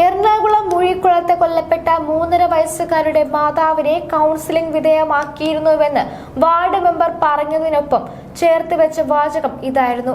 എറണാകുളം മുഴിക്കുളത്ത് കൊല്ലപ്പെട്ട മൂന്നര വയസ്സുകാരുടെ മാതാവിനെ കൗൺസിലിംഗ് വിധേയമാക്കിയിരുന്നുവെന്ന് വാർഡ് മെമ്പർ പറഞ്ഞതിനൊപ്പം ചേർത്ത് വെച്ച വാചകം ഇതായിരുന്നു.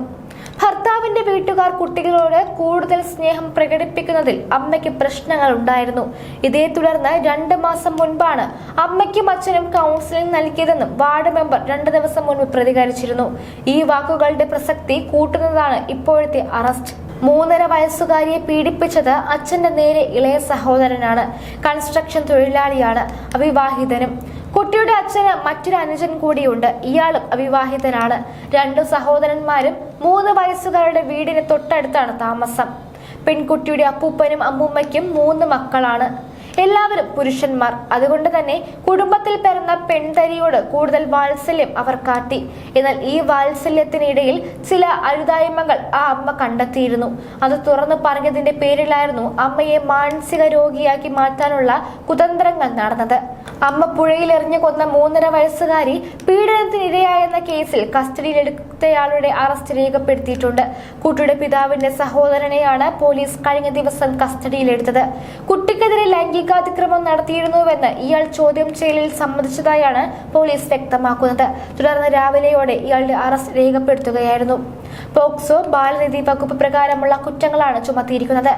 ഭർത്താവിന്റെ വീട്ടുകാർ കുട്ടികളോട് കൂടുതൽ സ്നേഹം പ്രകടിപ്പിക്കുന്നതിൽ അമ്മയ്ക്ക് പ്രശ്നങ്ങൾ ഉണ്ടായിരുന്നു. ഇതേ തുടർന്ന് രണ്ട് മാസം മുൻപാണ് അമ്മയ്ക്കും അച്ഛനും കൗൺസിലിംഗ് നൽകിയതെന്നും വാർഡ് മെമ്പർ രണ്ട് ദിവസം മുൻപ് പ്രതികരിച്ചിരുന്നു. ഈ വാക്കുകളുടെ പ്രസക്തി കൂട്ടുന്നതാണ് ഇപ്പോഴത്തെ അറസ്റ്റ്. മൂന്നര വയസ്സുകാരിയെ പീഡിപ്പിച്ചത് അച്ഛന്റെ നേരെ ഇളയ സഹോദരനാണ്. കൺസ്ട്രക്ഷൻ തൊഴിലാളിയാണ് അവിവാഹിതനും. കുട്ടിയുടെ അച്ഛന് മറ്റൊരു അനുജൻ കൂടിയുണ്ട്. ഇയാളും അവിവാഹിതനാണ്. രണ്ടു സഹോദരന്മാരും മൂന്ന് വയസ്സുകാരുടെ വീടിന് തൊട്ടടുത്താണ് താമസം. പെൺകുട്ടിയുടെ അപ്പൂപ്പനും അമ്മൂമ്മയ്ക്കും മൂന്ന് മക്കളാണ്. എല്ലാവരും പുരുഷന്മാർ. അതുകൊണ്ട് തന്നെ കുടുംബത്തിൽ പിറന്ന പെൺതരിയോട് കൂടുതൽ വാത്സല്യം അവർ കാട്ടി. എന്നാൽ ഈ വാത്സല്യത്തിനിടയിൽ ചില അഴുതായ്മകൾ ആ അമ്മ കണ്ടെത്തിയിരുന്നു. അത് തുറന്നു പറഞ്ഞതിന്റെ പേരിലായിരുന്നു അമ്മയെ മാനസിക രോഗിയാക്കി മാറ്റാനുള്ള കുതന്ത്രങ്ങൾ നടന്നത്. അമ്മ പുഴയിലെറിഞ്ഞു കൊന്ന മൂന്നര വയസ്സുകാരി പീഡനത്തിനിരയായെന്ന കേസിൽ കസ്റ്റഡിയിലെടുത്തയാളുടെ അറസ്റ്റ് രേഖപ്പെടുത്തിയിട്ടുണ്ട്. കുട്ടിയുടെ പിതാവിന്റെ സഹോദരനെയാണ് പോലീസ് കഴിഞ്ഞ ദിവസം കസ്റ്റഡിയിലെടുത്തത്. കുട്ടിക്കെതിരെ ലൈംഗികാതിക്രമം നടത്തിയിരുന്നുവെന്ന് ഇയാൾ ചോദ്യം ചെയ്യലിൽ സമ്മതിച്ചതായാണ് പോലീസ് വ്യക്തമാക്കുന്നത്. തുടർന്ന് രാവിലെയോടെ ഇയാളുടെ അറസ്റ്റ് രേഖപ്പെടുത്തുകയായിരുന്നു. പോക്സോ ബാലനിധി വകുപ്പ് പ്രകാരമുള്ള കുറ്റങ്ങളാണ് ചുമത്തിയിരിക്കുന്നത്.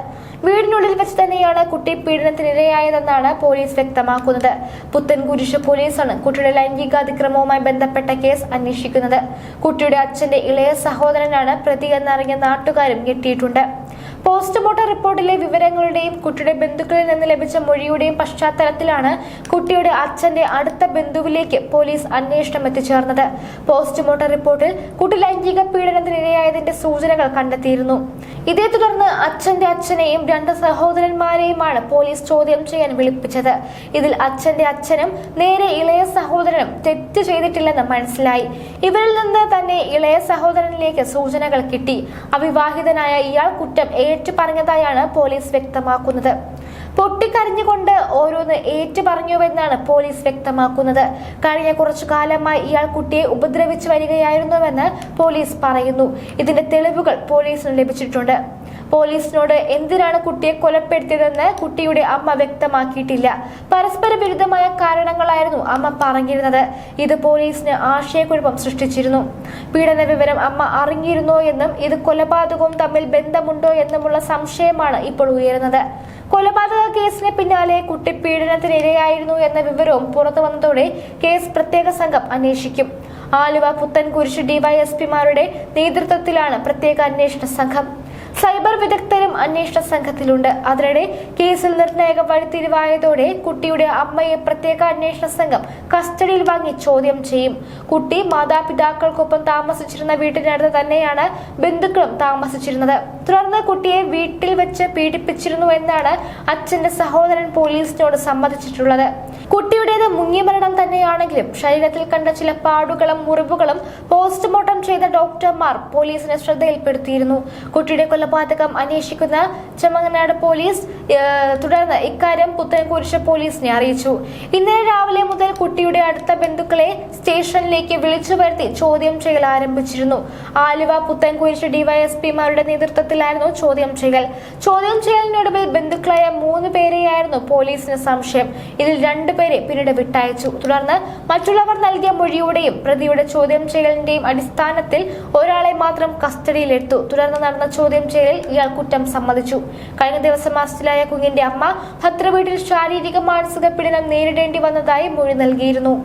വീടിനുള്ളിൽ വെച്ച് തന്നെയാണ് കുട്ടി പീഡനത്തിനിരയായതെന്നാണ് പോലീസ് വ്യക്തമാക്കുന്നത്. പുത്തൻകുരിശ് പോലീസാണ് കുട്ടിയുടെ ലൈംഗികാതിക്രമവുമായി ബന്ധപ്പെട്ട കേസ് അന്വേഷിക്കുന്നത്. കുട്ടിയുടെ അച്ഛന്റെ ഇളയ സഹോദരനാണ് പ്രതി എന്നറിഞ്ഞ നാട്ടുകാരും ഞെട്ടിയിട്ടുണ്ട്. പോസ്റ്റ്മോർട്ടം റിപ്പോർട്ടിലെ വിവരങ്ങളുടെയും കുട്ടിയുടെ ബന്ധുക്കളിൽ നിന്ന് ലഭിച്ച മൊഴിയുടെയും പശ്ചാത്തലത്തിലാണ് കുട്ടിയുടെ അച്ഛന്റെ അടുത്ത ബന്ധുവിലേക്ക് പോലീസ് അന്വേഷണം എത്തിച്ചേർന്നത്. പോസ്റ്റ്മോർട്ടം റിപ്പോർട്ടിൽ കുട്ടി ലൈംഗിക പീഡനത്തിനിരയായതിന്റെ സൂചനകൾ കണ്ടെത്തിയിരുന്നു. ഇതേ തുടർന്ന് അച്ഛന്റെ അച്ഛനെയും രണ്ട് സഹോദരന്മാരെയുമാണ് പോലീസ് ചോദ്യം ചെയ്യാൻ വിളിപ്പിച്ചത്. ഇതിൽ അച്ഛന്റെ അച്ഛനും നേരെ ഇളയ സഹോദരനും തെറ്റ് ചെയ്തിട്ടില്ലെന്ന് മനസ്സിലായി. ഇവരിൽ നിന്ന് തന്നെ ഇളയ സഹോദരനിലേക്ക് സൂചനകൾ കിട്ടി. അവിവാഹിതനായ ഇയാൾ കുറ്റം ഏറ്റു പറഞ്ഞതായാണ് പോലീസ് വ്യക്തമാക്കുന്നത്. പൊട്ടിക്കരഞ്ഞുകൊണ്ട് ഓരോന്ന് ഏറ്റുപറഞ്ഞുവെന്നാണ് പറഞ്ഞുവെന്നാണ് പോലീസ് വ്യക്തമാക്കുന്നത്. കഴിഞ്ഞ കുറച്ചു കാലമായി ഇയാൾ കുട്ടിയെ ഉപദ്രവിച്ചു വരികയായിരുന്നുവെന്ന് പോലീസ് പറയുന്നു. ഇതിന്റെ തെളിവുകൾ പോലീസിന് ലഭിച്ചിട്ടുണ്ട്. പോലീസിനോട് എന്തിനാണ് കുട്ടിയെ കൊലപ്പെടുത്തിയതെന്ന് കുട്ടിയുടെ അമ്മ വ്യക്തമാക്കിയിട്ടില്ല. പരസ്പര വിരുദ്ധമായ കാരണങ്ങളായിരുന്നു അമ്മ പറഞ്ഞിരുന്നത്. ഇത് പോലീസിന് ആശയക്കുഴപ്പം സൃഷ്ടിച്ചിരുന്നു. പീഡന വിവരം അമ്മ അറിഞ്ഞിരുന്നോ എന്നും ഇത് കൊലപാതകവും തമ്മിൽ ബന്ധമുണ്ടോ എന്നുമുള്ള സംശയമാണ് ഇപ്പോൾ ഉയരുന്നത്. കൊലപാതക കേസിന് പിന്നാലെ കുട്ടി പീഡനത്തിനിരയായിരുന്നു എന്ന വിവരവും പുറത്തു വന്നതോടെ കേസ് പ്രത്യേക സംഘം അന്വേഷിക്കും. ആലുവ പുത്തൻകുരിശ് ഡിവൈഎസ്പിമാരുടെ നേതൃത്വത്തിലാണ് പ്രത്യേക അന്വേഷണ സംഘം. വിദഗ്ധരും അന്വേഷണ സംഘത്തിലുണ്ട്. അതിനിടെ കേസിൽ നിർണായക വഴിത്തിരിവായതോടെ കുട്ടിയുടെ അമ്മയെ പ്രത്യേക അന്വേഷണ സംഘം കസ്റ്റഡിയിൽ വാങ്ങി ചോദ്യം ചെയ്യും. കുട്ടി മാതാപിതാക്കൾക്കൊപ്പം താമസിച്ചിരുന്ന വീട്ടിനടുത്ത് തന്നെയാണ് ബന്ധുക്കളും താമസിച്ചിരുന്നത്. തുടർന്ന് കുട്ടിയെ വീട്ടിൽ വെച്ച് പീഡിപ്പിച്ചിരുന്നു എന്നാണ് അച്ഛന്റെ സഹോദരൻ പോലീസിനോട് സമ്മതിച്ചിട്ടുള്ളത്. കുട്ടിയുടേത് മുങ്ങിമരണം തന്നെയാണെങ്കിലും ശരീരത്തിൽ കണ്ട ചില പാടുകളും മുറിവുകളും പോസ്റ്റ്മോർട്ടം ചെയ്ത ഡോക്ടർമാർ പോലീസിനെ ശ്രദ്ധയിൽപ്പെടുത്തിയിരുന്നു. കുട്ടിയുടെ കൊലപാതകം അന്വേഷിക്കുന്ന ചെമ്മങ്ങനാട് പോലീസ് തുടർന്ന് ഇക്കാര്യം പുത്തൻകുരിശ് പോലീസിനെ അറിയിച്ചു. ഇന്നലെ രാവിലെ മുതൽ കുട്ടിയുടെ അടുത്ത ബന്ധുക്കളെ സ്റ്റേഷനിലേക്ക് വിളിച്ചു വരുത്തി ചോദ്യം ചെയ്യൽ ആരംഭിച്ചിരുന്നു. ആലുവ പുത്തൻകുരിശ് ഡിവൈഎസ്പിമാരുടെ നേതൃത്വത്തിലായിരുന്നു ചോദ്യം ചെയ്യൽ. ചോദ്യം ചെയ്യലിനൊടുവിൽ ബന്ധുക്കളായ മൂന്ന് പേരെയായിരുന്നു പോലീസിന് സംശയം. ഇതിൽ രണ്ടുപേരെ പിന്നീട് വിട്ടയച്ചു. തുടർന്ന് മറ്റുള്ളവർ നൽകിയ മൊഴിയുടെയും പ്രതിയുടെ ചോദ്യം ചെയ്യലിന്റെയും അടിസ്ഥാനത്തിൽ ഒരാളെ മാത്രം കസ്റ്റഡിയിലെടുത്തു. തുടർന്ന് നടന്ന ചോദ്യം ചെയ്യലിൽ ഇയാൾ കുറ്റം സമ്മതിച്ചു. കഴിഞ്ഞ ദിവസം അറസ്റ്റിലായ കുഞ്ഞിന്റെ അമ്മ ഭദ്രവീട്ടിൽ ശാരീരിക മാനസിക പീഡനം നേരിടേണ്ടി വന്നതായി മൊഴി നൽകിയിരുന്നു.